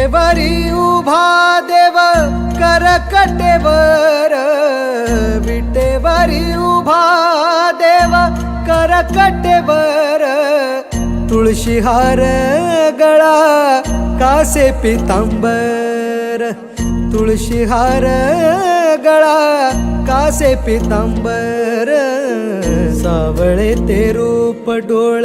देवरी उभा देव करकटेवर. विटेवरी उभा देव करकटेवर. तुळशीहार गळा कासे पितांबर. तुळशीहार गळा कासे पितांबर. सावळे ते रूप डोळ.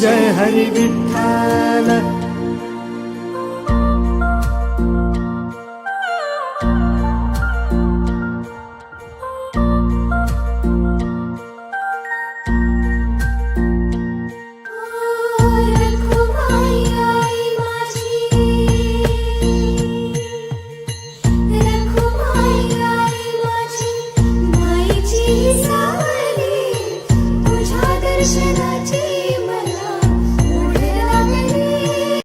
जय हरि विठ्ठल